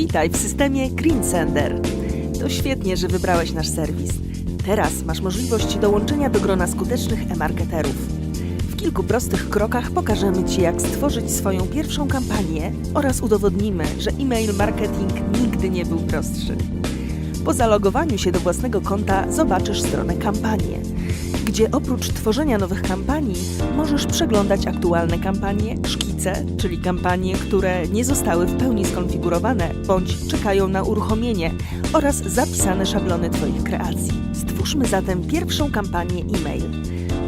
Witaj w systemie GreenSender. To świetnie, że wybrałeś nasz serwis. Teraz masz możliwość dołączenia do grona skutecznych e-marketerów. W kilku prostych krokach pokażemy Ci, jak stworzyć swoją pierwszą kampanię oraz udowodnimy, że e-mail marketing nigdy nie był prostszy. Po zalogowaniu się do własnego konta zobaczysz stronę kampanie, gdzie oprócz tworzenia nowych kampanii możesz przeglądać aktualne kampanie, szkice, czyli kampanie, które nie zostały w pełni skonfigurowane bądź czekają na uruchomienie oraz zapisane szablony Twoich kreacji. Stwórzmy zatem pierwszą kampanię e-mail.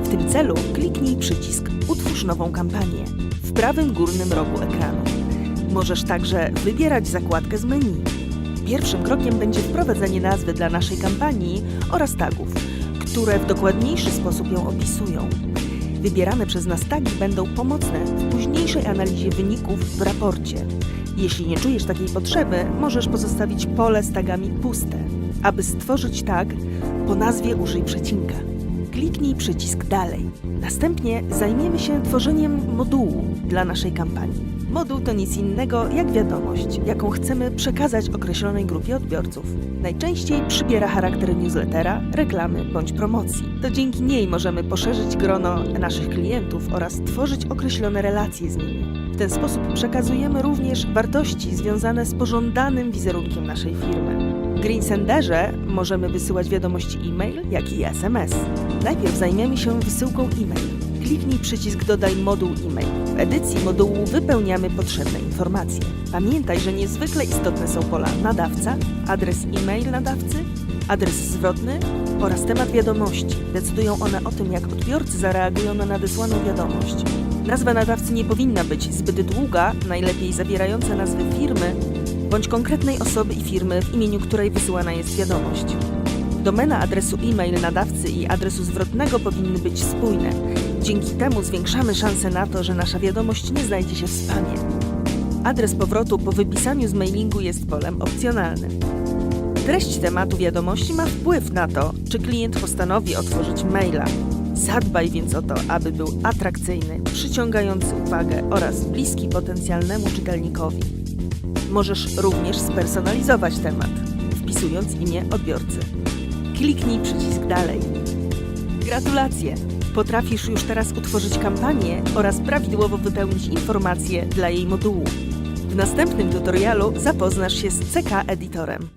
W tym celu kliknij przycisk Utwórz nową kampanię w prawym górnym rogu ekranu. Możesz także wybierać zakładkę z menu. Pierwszym krokiem będzie wprowadzenie nazwy dla naszej kampanii oraz tagów, które w dokładniejszy sposób ją opisują. Wybierane przez nas tagi będą pomocne w późniejszej analizie wyników w raporcie. Jeśli nie czujesz takiej potrzeby, możesz pozostawić pole z tagami puste. Aby stworzyć tag, po nazwie użyj przecinka. Kliknij przycisk Dalej. Następnie zajmiemy się tworzeniem modułu dla naszej kampanii. Moduł to nic innego jak wiadomość, jaką chcemy przekazać określonej grupie odbiorców. Najczęściej przybiera charakter newslettera, reklamy bądź promocji. To dzięki niej możemy poszerzyć grono naszych klientów oraz tworzyć określone relacje z nimi. W ten sposób przekazujemy również wartości związane z pożądanym wizerunkiem naszej firmy. W GreenSenderze możemy wysyłać wiadomości e-mail, jak i SMS. Najpierw zajmiemy się wysyłką e-mail. Kliknij przycisk Dodaj moduł e-mail. W edycji modułu wypełniamy potrzebne informacje. Pamiętaj, że niezwykle istotne są pola nadawca, adres e-mail nadawcy, adres zwrotny oraz temat wiadomości. Decydują one o tym, jak odbiorcy zareagują na nadesłaną wiadomość. Nazwa nadawcy nie powinna być zbyt długa, najlepiej zawierająca nazwę firmy bądź konkretnej osoby i firmy, w imieniu której wysyłana jest wiadomość. Domena adresu e-mail nadawcy i adresu zwrotnego powinny być spójne. Dzięki temu zwiększamy szanse na to, że nasza wiadomość nie znajdzie się w spamie. Adres powrotu po wypisaniu z mailingu jest polem opcjonalnym. Treść tematu wiadomości ma wpływ na to, czy klient postanowi otworzyć maila. Zadbaj więc o to, aby był atrakcyjny, przyciągający uwagę oraz bliski potencjalnemu czytelnikowi. Możesz również spersonalizować temat, wpisując imię odbiorcy. Kliknij przycisk Dalej. Gratulacje! Potrafisz już teraz utworzyć kampanię oraz prawidłowo wypełnić informacje dla jej modułu. W następnym tutorialu zapoznasz się z CK Editorem.